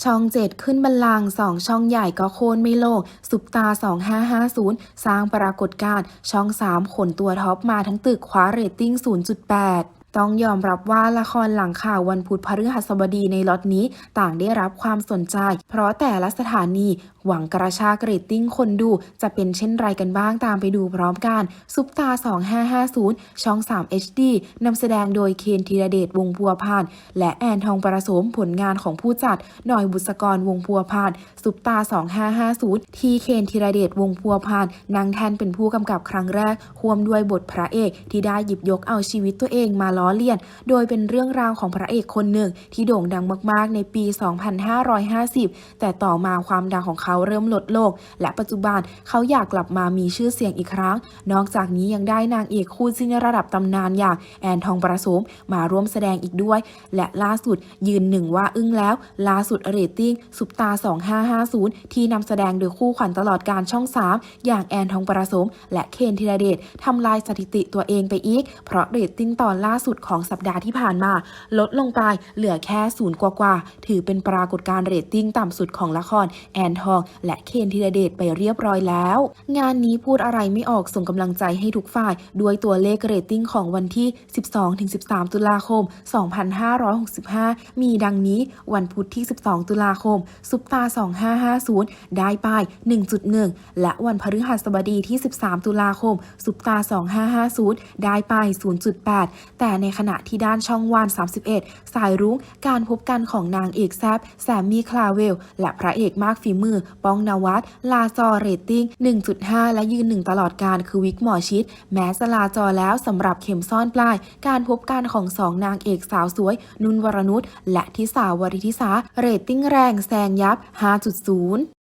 ช่องเจ็ดขึ้นบัลลังสองช่องใหญ่ก็โค่นไม่ลงสุปตา 2550 สร้างปรากฏการณ์ช่อง 3 ขนตัวท็อปมาทั้งตึกคว้าเรตติ้ง 0.8 ต้องยอมรับว่าละครหลังข่าววันพุธพฤหัสบดีในล็อตนี้ต่างได้รับความสนใจ เพราะแต่ละสถานีหวังกระชากเรตติ้งคนดู จะเป็นเช่นไรกันบ้างตามไปดูพร้อมกัน ซุปตา 2550 ช่อง 3 HD นำแสดงโดยเคนธีรเดชวงพัวพาน และแอนทองประสมผลงานของผู้จัดหน่อยบุษกรวงพัวพาน ซุปตา 2550 ที่เคนธีรเดชวงพัวพานนางแทนเป็นผู้กำกับครั้งแรกควมด้วยบทพระเอกที่ได้หยิบยกเอาชีวิตตัวเองมาล้อเลียน โดยเป็นเรื่องราวของพระเอกคนหนึ่ง ที่โด่งดังมากๆ ในปี 2550 แต่ต่อมาความดังของเขาเริ่มลดลง และปัจจุบันเขาอยากกลับมามีชื่อเสียงอีกครั้ง นอกจากนี้ยังได้นางเอกคู่จิ้นระดับตำนานอย่างแอนทองประสมมาร่วมแสดงอีกด้วย และล่าสุดยืนหนึ่งว่าอึ้งแล้ว ล่าสุดเรตติ้งซุปตา 2550 ที่นำแสดงโดยคู่ขวัญตลอดการช่อง 3 อย่างแอนทองประสมและเคนธีรเดชทำลายสถิติตัวเองไปอีก เพราะเรตติ้งตอนล่าสุดของสัปดาห์ที่ผ่านมา ลดลงไปเหลือแค่ศูนย์กว่าๆ ถือเป็นปรากฏการณ์เรตติ้งต่ำสุดของละคร แอนทอง และเคนธีรเดชไปเรียบร้อยแล้ว งานนี้พูดอะไรไม่ออกส่งกำลังใจให้ทุกฝ่าย ด้วยตัวเลขเรตติ้งของวันที่ 12-13 ตุลาคม 2565 มีดังนี้วันพุธที่ 12 ตุลาคม ซุปตา 2550 ได้ไป1.1 และวันพฤหัสบดีที่ 13 ตุลาคม ซุปตา 2550 ได้ไป0.8 แต่ในขณะที่ด้านช่องวัน 31 สายรุ้ง การพบกันของนางเอกแซบแซมมี่คลาเวล และพระเอกมากฝีมือ ป้องนวัดลาจอเรตติ้ง 1.5 และยืนหนึ่งตลอดการคือวิกหมอชิด แม้จะลาจอแล้วสำหรับเข็มซ่อนปลาย การพบกันของสองนางเอกสาวสวย นุนวรนุชและทิสาวริทิสาเรตติ้งแรงแซงยับ 5.0